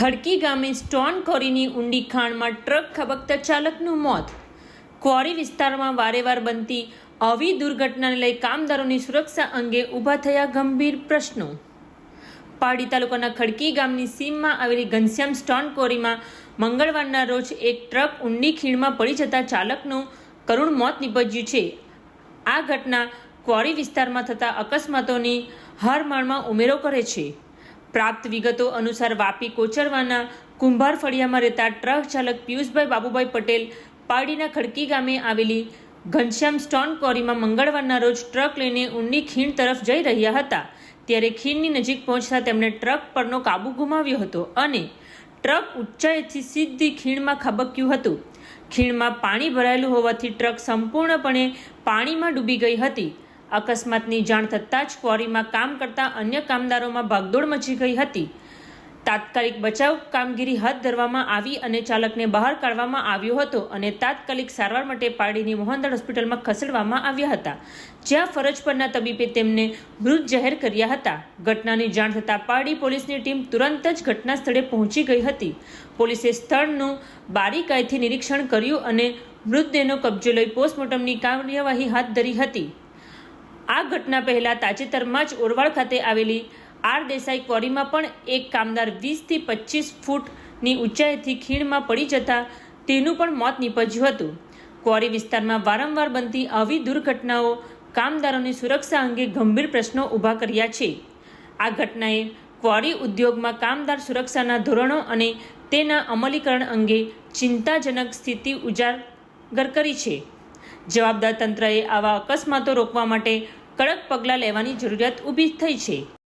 ખડકી ગામે સ્ટોન કોરીની ઊંડી ખાણમાં ટ્રક ખબકતા ચાલકનું મોત. ક્વોરી વિસ્તારમાં વારેવાર બનતી આવી દુર્ઘટનાને લઈ કામદારોની સુરક્ષા અંગે ઊભા થયા ગંભીર પ્રશ્નો. પાડી તાલુકાના ખડકી ગામની સીમમાં આવેલી ઘનશ્યામ સ્ટોન કોરીમાં મંગળવારના રોજ એક ટ્રક ઊંડી ખીણમાં પડી જતા ચાલકનું કરુણ મોત નિપજ્યું છે. આ ઘટના ક્વોરી વિસ્તારમાં થતા અકસ્માતોની હારમાળમાં ઉમેરો કરે છે. પ્રાપ્ત વિગતો અનુસાર વાપી કોચરવાના કુંભાર ફળિયામાં રહેતા ટ્રક ચાલક પિયુષભાઈ બાબુભાઈ પટેલ પારડીના ખડકી ગામે આવેલી ઘનશ્યામ સ્ટોન કોરીમાં મંગળવારના રોજ ટ્રક લઈને ઊંડી ખીણ તરફ જઈ રહ્યા હતા. ત્યારે ખીણની નજીક પહોંચતા તેમણે ટ્રક પરનો કાબુ ગુમાવ્યો હતો અને ટ્રક ઊંચાઈથી સીધી ખીણમાં ખબક્યું હતું. ખીણમાં પાણી ભરાયેલું હોવાથી ટ્રક સંપૂર્ણપણે પાણીમાં ડૂબી ગઈ હતી. અકસ્માતની જાણ થતાં જ ક્વોરીમાં કામ કરતા અન્ય કામદારોમાં ભાગદોડ મચી ગઈ હતી. તાત્કાલિક બચાવ કામગીરી હાથ ધરવામાં આવી અને ચાલકને બહાર કાઢવામાં આવ્યો હતો અને તાત્કાલિક સારવાર માટે પારડીની મોહનદાળ હોસ્પિટલમાં ખસેડવામાં આવ્યા હતા, જ્યાં ફરજ પરના તબીબે તેમને મૃત જાહેર કર્યા હતા. ઘટનાની જાણ થતાં પારડી પોલીસની ટીમ તુરંત જ ઘટના સ્થળે પહોંચી ગઈ હતી. પોલીસે સ્થળનું બારીકાઈથી નિરીક્ષણ કર્યું અને મૃતદેહનો કબજો લઈ પોસ્ટમોર્ટમની કાર્યવાહી હાથ ધરી હતી. આ ઘટના પહેલા તાજેતરમાં જ ઓરવાડ ખાતે આવેલી આર દેસાઈ ક્વોરીમાં પણ એક કામદાર વીસથી પચીસ ફૂટની ઊંચાઈથી ખીણમાં પડી જતા તેનું પણ મોત નીપજ્યું હતું. ક્વોરી વિસ્તારમાં વારંવાર બનતી આવી દુર્ઘટનાઓ કામદારોની સુરક્ષા અંગે ગંભીર પ્રશ્નો ઊભા કર્યા છે. આ ઘટનાએ ક્વોરી ઉદ્યોગમાં કામદાર સુરક્ષાના ધોરણો અને તેના અમલીકરણ અંગે ચિંતાજનક સ્થિતિ ઉજાગર કરી છે. જવાબદાર તંત્રએ આવા અકસ્માતો રોકવા માટે કડક પગલાં લેવાની જરૂરિયાત ઊભી થઈ છે.